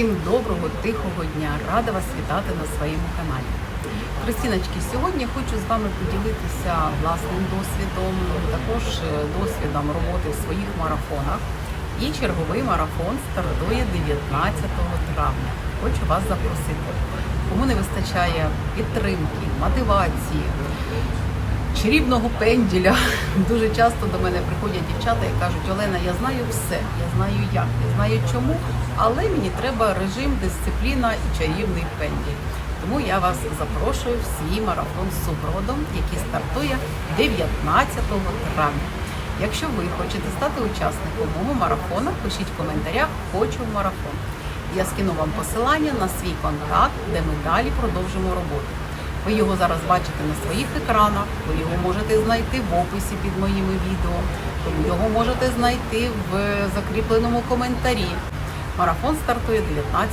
Всім доброго, тихого дня! Рада вас вітати на своєму каналі. Христиночки, сьогодні хочу з вами поділитися власним досвідом, також е, досвідом роботи в своїх марафонах. І черговий марафон стартує 19 травня. Хочу вас запросити. Кому не вистачає підтримки, мотивації, чарівного пенділя. Дуже часто до мене приходять дівчата і кажуть, Олена, я знаю все, я знаю як, я знаю чому, але мені треба режим, дисципліна і чарівний пенділь. Тому я вас запрошую в свій марафон з супроводом, який стартує 19 травня. Якщо ви хочете стати учасником мого марафону, пишіть в коментарях Хочу в марафон. Я скину вам посилання на свій контакт, де ми далі продовжимо роботу. Ви його зараз бачите на своїх екранах, ви його можете знайти в описі під моїми відео, ви його можете знайти в закріпленому коментарі. Марафон стартує 19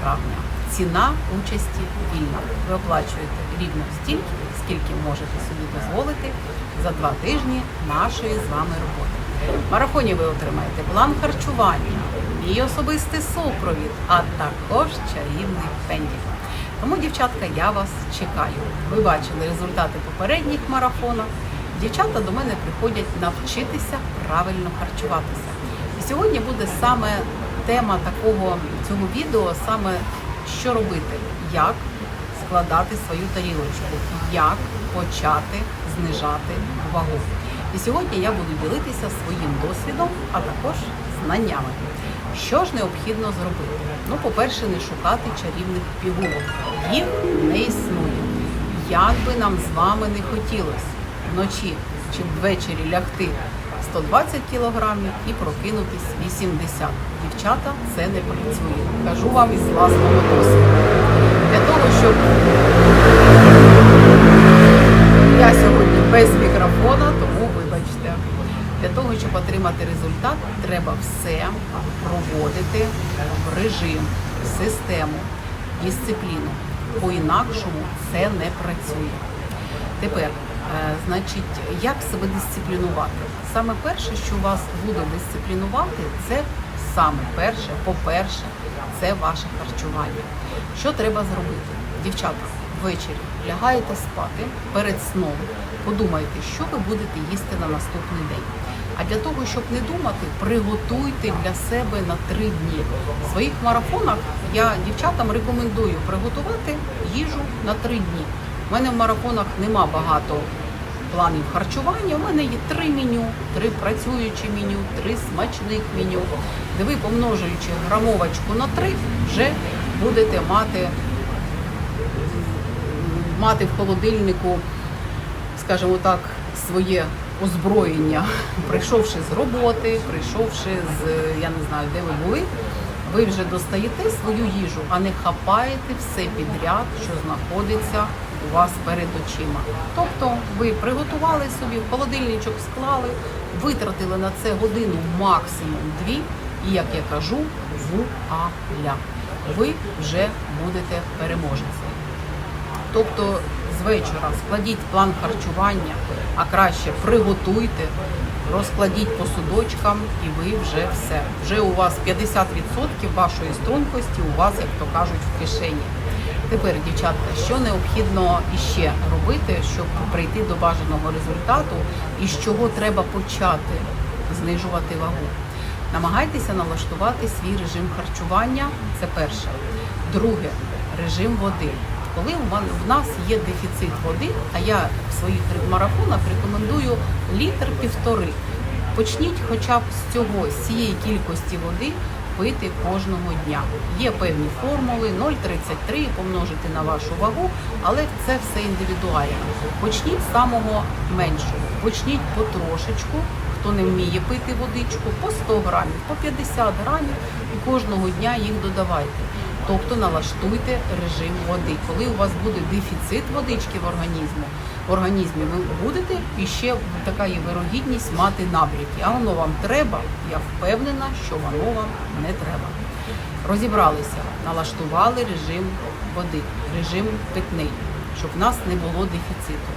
травня. Ціна участі вільна. Ви оплачуєте рівно стільки, скільки можете собі дозволити за два тижні нашої з вами роботи. В марафоні ви отримаєте план харчування, мій особистий супровід, а також чарівний пенділь. Тому, дівчатка, я вас чекаю. Ви бачили результати попередніх марафонів. Дівчата до мене приходять навчитися правильно харчуватися. І сьогодні буде саме тема такого цього відео, саме що робити, як складати свою тарілочку, як почати знижати вагу. І сьогодні я буду ділитися своїм досвідом, а також знаннями. Що ж необхідно зробити? Ну, по-перше, не шукати чарівних пігулок. Їх не існує. Як би нам з вами не хотілося вночі чи ввечері лягти 120 кілограмів і прокинутись 80. Дівчата, це не працює. Кажу вам із власного досвіду. Для того, щоб я сьогодні без мікрофона, тому. Для того, щоб отримати результат, треба все проводити в режим, систему, дисципліну. По-інакшому це не працює. Тепер, е, значить, як себе дисциплінувати? Саме перше, що вас буде дисциплінувати, це саме перше, по-перше, це ваше харчування. Що треба зробити? Дівчата, ввечері лягаєте спати перед сном. Подумайте, що ви будете їсти на наступний день. А для того, щоб не думати, приготуйте для себе на три дні. В своїх марафонах я дівчатам рекомендую приготувати їжу на три дні. У мене в марафонах нема багато планів харчування. У мене є три меню, три працюючі меню, три смачних меню. Де ви, помножуючи грамовочку на три, вже будете мати, мати в холодильнику, скажімо так, своє озброєння, прийшовши з роботи, прийшовши з я не знаю, де ви були, ви вже достаєте свою їжу, а не хапаєте все підряд, що знаходиться у вас перед очима. Тобто ви приготували собі, в холодильничок склали, витратили на це годину максимум дві, і як я кажу, вуаля. Ви вже будете переможецем. Тобто з вечора складіть план харчування, а краще приготуйте, розкладіть по судочкам і ви вже все. Вже у вас 50% вашої стрункості у вас, як то кажуть, в кишені. Тепер, дівчатка, що необхідно іще робити, щоб прийти до бажаного результату і з чого треба почати знижувати вагу? Намагайтеся налаштувати свій режим харчування. Це перше. Друге режим води. Коли в нас є дефіцит води, а я в своїх марафонах рекомендую літр півтори. Почніть хоча б з цього, з цієї кількості води пити кожного дня. Є певні формули 0,33 помножити на вашу вагу, але це все індивідуально. Почніть з самого меншого, почніть потрошечку. Хто не вміє пити водичку, по 100 грамів, по 50 грамів і кожного дня їх додавайте. Тобто налаштуйте режим води. Коли у вас буде дефіцит водички в організмі, в організмі ви будете і ще така є вирогідність мати набряки. А воно вам треба, я впевнена, що воно вам не треба. Розібралися, налаштували режим води, режим питний, щоб в нас не було дефіциту.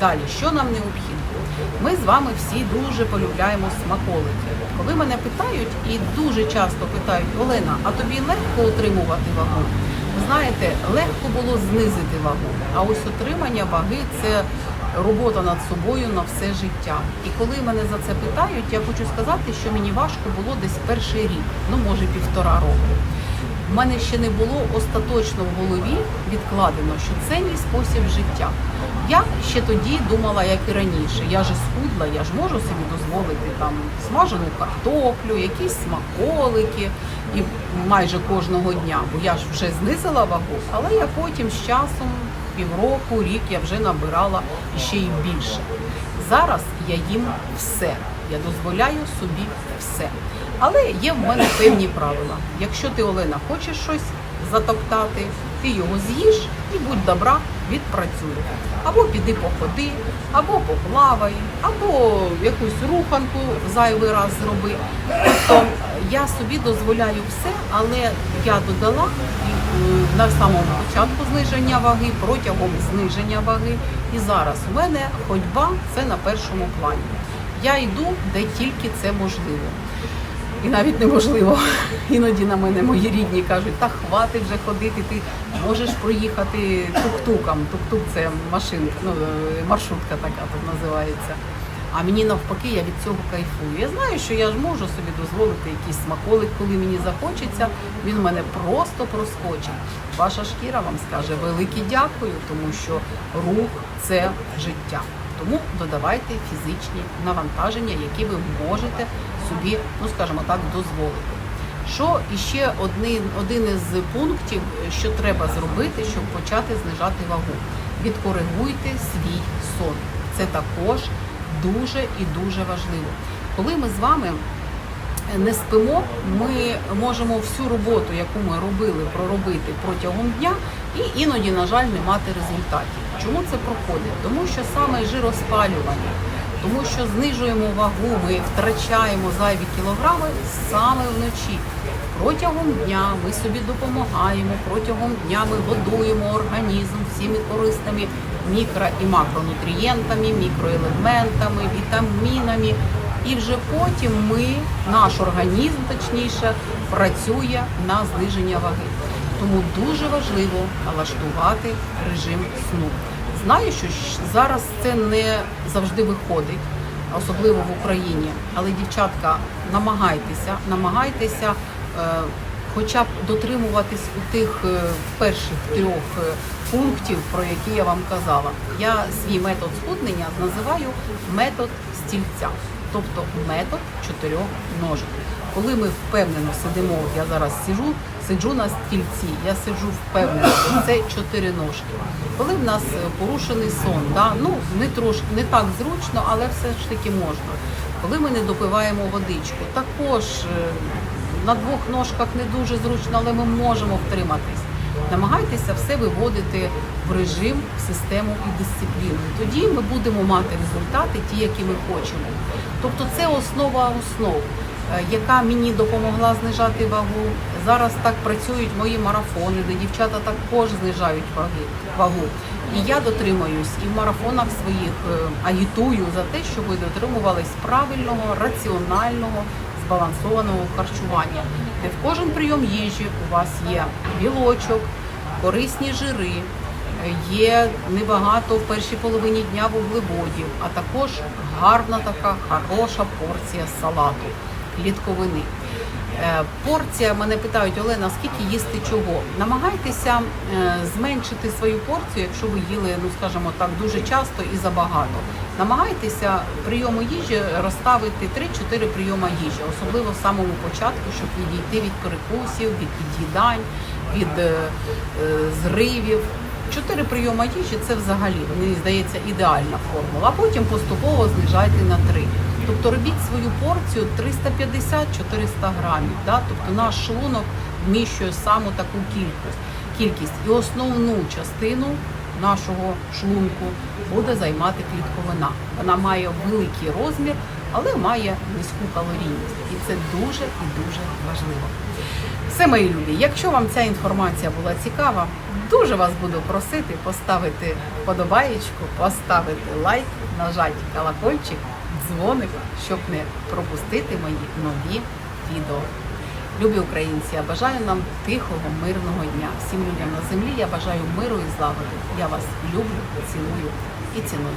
Далі, що нам необхідно? Ми з вами всі дуже полюбляємо смаколики. Коли мене питають, і дуже часто питають, Олена, а тобі легко отримувати вагу? Ви знаєте, легко було знизити вагу, а ось отримання ваги це робота над собою на все життя. І коли мене за це питають, я хочу сказати, що мені важко було десь перший рік, ну може півтора року. В мене ще не було остаточно в голові відкладено, що це мій спосіб життя. Я ще тоді думала, як і раніше. Я ж схудла, я ж можу собі дозволити там смажену картоплю, якісь смаколики і майже кожного дня, бо я ж вже знизила вагу, але я потім з часом, півроку, рік я вже набирала ще й більше. Зараз я їм все. Я дозволяю собі все. Але є в мене певні правила. Якщо ти, Олена, хочеш щось затоптати, ти його з'їш і будь добра, відпрацюй. Або піди походи, або поплавай, або якусь руханку зайвий раз зроби. Тобто я собі дозволяю все, але я додала е, на самому початку зниження ваги, протягом зниження ваги. І зараз у мене ходьба це на першому плані. Я йду, де тільки це можливо. І навіть неможливо. Іноді на мене мої рідні кажуть, та хвати вже ходити, ти можеш проїхати тук-туком. Тук-тук це машинка, ну, е, маршрутка така тут називається. А мені навпаки, я від цього кайфую. Я знаю, що я ж можу собі дозволити якийсь смаколик, коли мені захочеться. Він мене просто проскочить. Ваша шкіра вам скаже велике дякую, тому що рух це життя. Тому додавайте фізичні навантаження, які ви можете собі, ну скажімо так, дозволити. Що іще один, один із пунктів, що треба зробити, щоб почати знижати вагу? Відкоригуйте свій сон. Це також дуже і дуже важливо. Коли ми з вами не спимо, ми можемо всю роботу, яку ми робили, проробити протягом дня і іноді, на жаль, не мати результатів. Чому це проходить? Тому що саме жироспалювання, тому що знижуємо вагу, ми втрачаємо зайві кілограми саме вночі. Протягом дня ми собі допомагаємо, протягом дня ми годуємо організм всіми корисними мікро і макронутрієнтами, мікроелементами, вітамінами. І вже потім ми, наш організм точніше, працює на зниження ваги. Тому дуже важливо налаштувати режим сну. Знаю, що зараз це не завжди виходить, особливо в Україні. Але дівчатка, намагайтеся, намагайтеся е, хоча б дотримуватись у тих е, перших трьох е, пунктів, про які я вам казала. Я свій метод схуднення називаю метод стільця, тобто метод чотирьох ножок. Коли ми впевнено сидимо, я зараз сиджу, сиджу на стільці, я сиджу впевнено, що це чотири ножки. Коли в нас е, порушений сон, да, ну не трошки не так зручно, але все ж таки можна. Коли ми не допиваємо водичку, також е, на двох ножках не дуже зручно, але ми можемо втриматись. Намагайтеся все виводити в режим, в систему і дисципліну. Тоді ми будемо мати результати, ті, які ми хочемо. Тобто це основа основ, е, яка мені допомогла знижати вагу. Зараз так працюють мої марафони, де дівчата також знижають вагу. І я дотримуюсь і в марафонах своїх е, агітую за те, щоб ви дотримувались правильного, раціонального, збалансованого харчування, де в кожен прийом їжі у вас є білочок, корисні жири, є небагато в першій половині дня вуглеводів, а також гарна така хороша порція салату, клітковини. Е, Порція мене питають, Олена, скільки їсти чого? Намагайтеся е, зменшити свою порцію, якщо ви їли, ну скажімо так, дуже часто і забагато. Намагайтеся прийому їжі розставити 3-4 прийома їжі, особливо в самому початку, щоб відійти від перекусів, від під'їдань, від е, зривів. Чотири прийома їжі це взагалі мені здається ідеальна формула. А потім поступово знижайте на три. Тобто робіть свою порцію 350-400 грамів. Да? Тобто наш шлунок вміщує саму таку кількість. кількість. І основну частину нашого шлунку буде займати клітковина. Вона має великий розмір, але має низьку калорійність. І це дуже і дуже важливо. Все, мої любі, якщо вам ця інформація була цікава, дуже вас буду просити поставити вподобаєчку, поставити лайк, нажати колокольчик, дзвоник, щоб не пропустити мої нові відео. Любі українці, я бажаю нам тихого, мирного дня. Всім людям на землі я бажаю миру і злагоди. Я вас люблю, цілую і ціную.